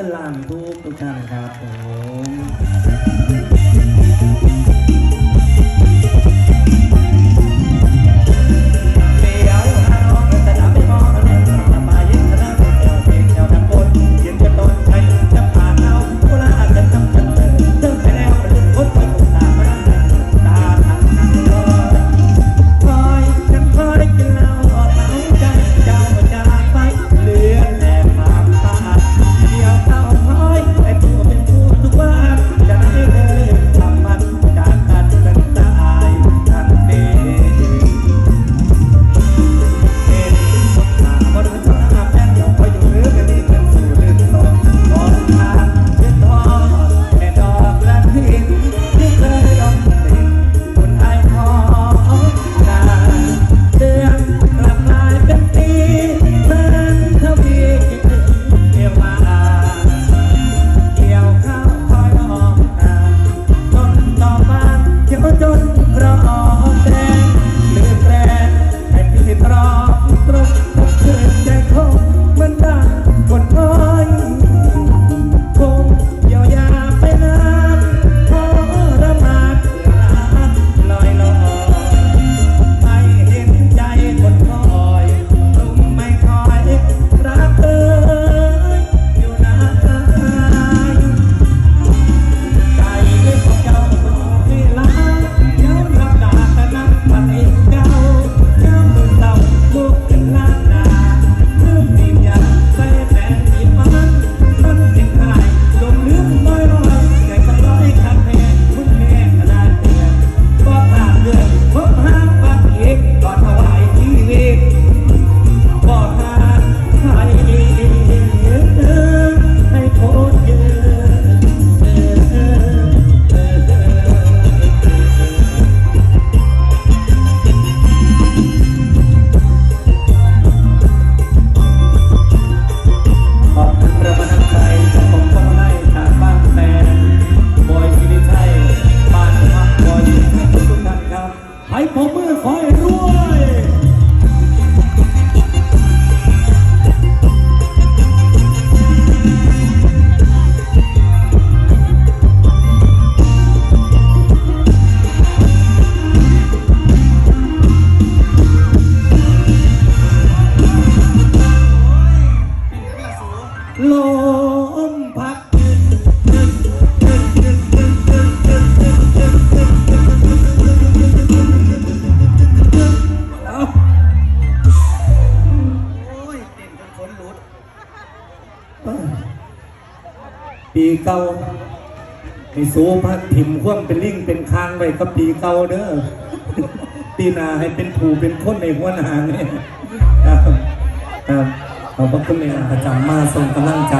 งินล้านทุกทุกท่านครับผม ปีเก่าให้สูพัดถิ่มคว่ำเป็นลิงเป็นคางไว้กับปีเก่าเด้อปีนาให้เป็นผูเป็นคนในหัวหนาเนี่ยครับครับขอบพระคุณในประจำมาส่งกำลังใจ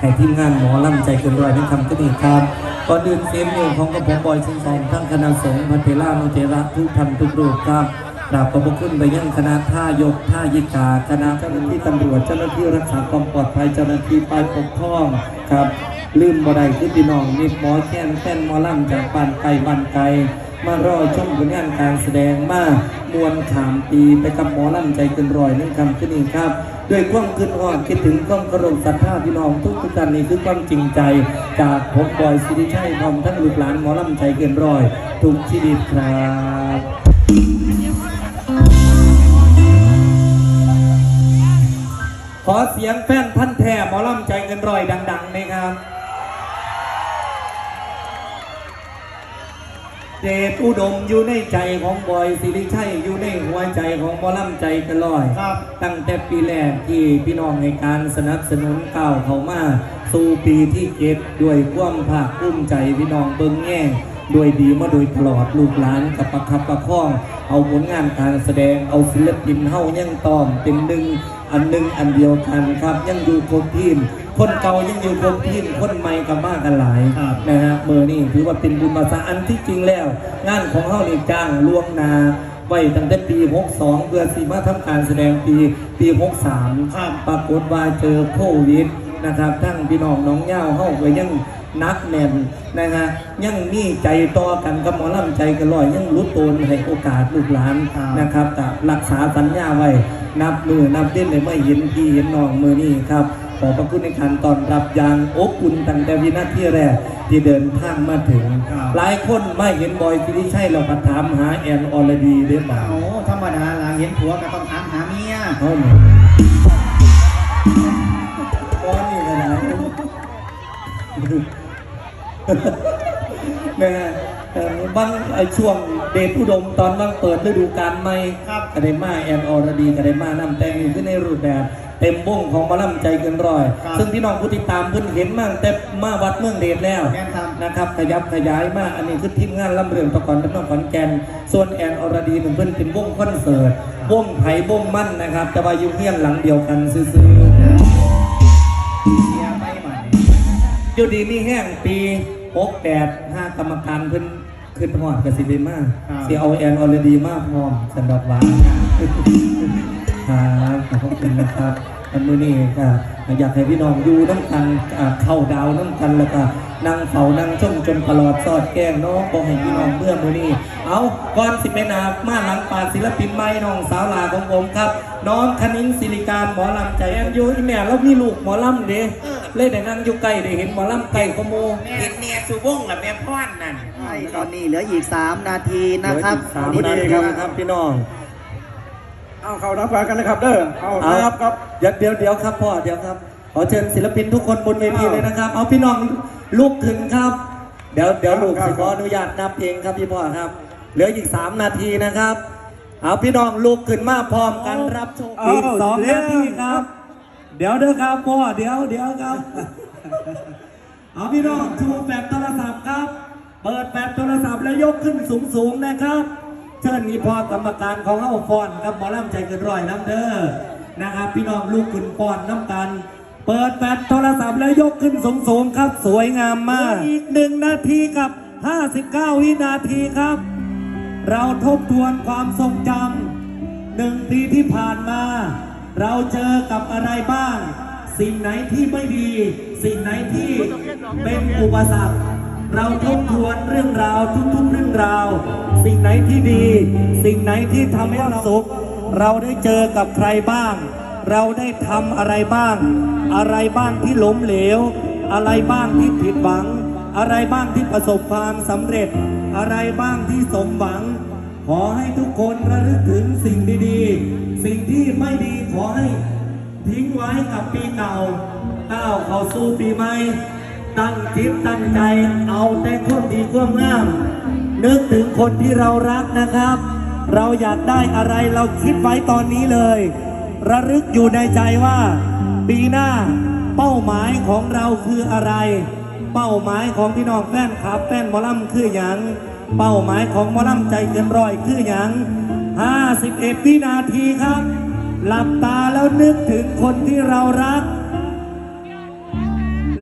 ให้ทีมงานหมอลำใจเกินร้อยในคำก็ดีครับก่อนอื่นเสียงเดียวของกระผมบอยชิงทองทั้งคณะสงฆ์พันเทล่านุเจระทุกท่านทุกรูปครับกราบขอบพระคุณไปยังคณะท่ายกท่ายิกาคณะเจ้าหน้าที่ตำรวจเจ้าหน้าที่รักษาความปลอดภัยเจ้าหน้าที่ฝ่ายปกครองครับ ลืมบ่ได้คือพี่น้องมิตรหมอแค้นแค้นหมอลำจากบ้านไกลบ้านไกลมารอชมผลงานการแสดงมามวนขามปีไปกับหมอลำใจเกินรอยนั่นคำขึ้นเองครับ ด้วยความคิดอ่อนคิดถึงความกระมศรัทธาพี่น้องทุกทุกท่านนี่คือความจริงใจ จากผมบอยสิริชัยพร้อมทั้งลูกหลานหมอลำใจเกินรอย ทุกชีวิตครับขอเสียงแฟนพันแท้หมอลำใจเกินรอยดัง ๆ นะครับ เดชอุดมอยู่ในใจของบอยสิริชัยอยู่ในหัวใจของหมอลำใจกันลอยครับ ตั้งแต่ปีแรกที่พี่น้องในการสนับสนุนก้าวเขามาสู่ปีที่เจ็ดด้วยความภาคภูมิใจพี่น้องเบิ้งแง่งด้วยดีมาโดยตลอดลูกหลานกับประคับประคอง เอาผลงานการแสดงเอาศิลปินเฮายังตอมเป็นหนึ่งอันหนึ่งอันเดียวกันครับยังอยู่ครบทีม คนเก่ายังอยู่ครบทีมคนใหม่กับมากกันหลายครับนะฮะเมื่อนี่ถือว่าเป็นบุญมาสาอันที่จริงแล้ว งานของเฮานี่จ้างล่วงหนาไว้ตั้งแต่ปี 62 เพื่อสีมาทำการแสดงปีปี 63ครับปรากฏว่าเจอโควิดนะครับทั้งพี่น้องน้องย่าวเฮาก็ยังนักแน่นนะฮะยังมีใจต่อกันกับหมอลำใจกันลอยยังรู้ตนให้โอกาสลูกหลานนะครับกับรักษาสัญญาไว้นับมือนับเด่นเลยไม่เห็นพี่เห็นน้องมือนี่ครับ ขอบพระคุณในการต้อนรับอย่างอบอุ่นตั้งแต่วินาทีแรกที่เดินทางมาถึง หลายคนไม่เห็นบอยกิริชัยเราก็ถามหาแอนออลดีเด้บ่าวโอ้ธรรมดาล่ะเห็นผัวก็ต้องถามหาเมียเขาเนี่ยก้อนนี่ขนาดนั้นนะฮะเอ่อบางไอ้ช่วงเดชอุดมตอนบางเปิดฤดูกาลใหม่ครับกระไดมาแอนออรดีกระไดมานำแต่งอยู่ขึ้นในรูปแบบ เต็มวงของหมอลำใจเกินร้อย ครับซึ่งพี่น้องผู้ติดตามเพิ่นเห็นมากแต่มาวัดเมืองเดชแล้วแม่นครับ นะครับขยับขยายมากอันนี้คือทีมงานลำเรืองตะกอนเป็นน้องขอนแก่นส่วนแอนออรดีหนึ่งเพิ่นเป็นวงคอนเสิร์ตวงไผ่วงมั่นนะครับแต่ว่าอยู่เฮียนหลังเดียวกันซื่อเมียไปใหม่ๆอยู่ดีมีแห้งปี68ห้ากรรมการเพิ่นขึ้นหอดกับสิเดมาสิเอาแอนออรดีมาพร้อมสันดอกหวานครับขอบพระคุณนะครับ อันมือนี้ก็อยากให้พี่น้องอยู่น้ำกันอ่าเข้าดาวน้ำกันแล้วก็นั่งเฝ้านั่งชมจนตลอดสอดแกล้งเนาะบอกให้พี่น้องเมื่อมือนี้เอาก่อนสิไปนามาหลังปาดศิลปินใหม่น้องสาวหลาของผมครับ น้องคณิ้งศิริการหมอลำใจแอนยูอีแม่แล้วมีลูกหมอลำเด้เล่นแต่นั่งอยู่ใกล้ได้เห็นหมอลำไก่ขโมเห็นเมียสุวงกับแม่พ่อนนั่นใช่ตอนนี้เหลืออีก 3 นาทีนะครับสามนี่นาดีทีครับนะครับพี่น้อง เอาเข้ารับการกันนะครับเด้อเอาเอาครับครับเดี๋ยวเดี๋ยวเดี๋ยวครับพ่อเดี๋ยวครับขอเชิญศิลปินทุกคนบนเวทีเลยนะครับ เอาพี่น้องลุกขึ้นครับ เดี๋ยวเดี๋ยวลูกสิขออนุญาตนับเองครับพี่พ่อครับ เหลืออีกสามนาทีนะครับ เอาพี่น้องลุกขึ้นมาพร้อมกันรับชมอีกสองนาทีครับ เดี๋ยวเด้อครับพ่อเดี๋ยวเดี๋ยวครับ เอาพี่น้องชูแฟลชโทรศัพท์ครับ เปิดแฟลชโทรศัพท์แล้วยกขึ้นสูงสูงๆนะครับ เชิญนี่พอกรรมการของเอาฟอนครับหมอลำใจเกินร้อยน้ำเด้อนะครับ พี่น้องลูกขึ้นฟอนน้ำกัน เปิดแฟลชโทรศัพท์แล้วยกขึ้นสูงสูงๆครับ สวยงามมาก อีกหนึ่งนาทีกับ 59 วินาทีครับ เราทบทวนความทรงจำหนึ่งปีที่ผ่านมา เราเจอกับอะไรบ้าง สิ่งไหนที่ไม่ดี สิ่งไหนที่เป็นอุปสรรค เราทบทวนเรื่องราวทุกๆเรื่องราว สิ่งไหนที่ดี สิ่งไหนที่ทำให้เราสุข เราได้เจอกับใครบ้าง เราได้ทำอะไรบ้าง อะไรบ้างที่ล้มเหลว อะไรบ้างที่ผิดหวัง อะไรบ้างที่ประสบความสำเร็จ อะไรบ้างที่สมหวัง ขอให้ทุกคนระลึกถึงสิ่งดีๆ สิ่งที่ไม่ดีขอให้ทิ้งไว้กับปีเก่าก้าวเข้าสู่ปีใหม่ ตั้งจิตตั้งใจเอาแต่ความดีความงาม นึกถึงคนที่เรารักนะครับ เราอยากได้อะไรเราคิดไว้ตอนนี้เลย ระลึกอยู่ในใจว่า ปีหน้าเป้าหมายของเราคืออะไร เป้าหมายของพี่น้องแฟนคลับแฟนมอลำคืออย่างเป้าหมายของมอลำใจเกินร้อยคืออย่าง51วินาทีครับ หลับตาแล้วนึกถึงคนที่เรารัก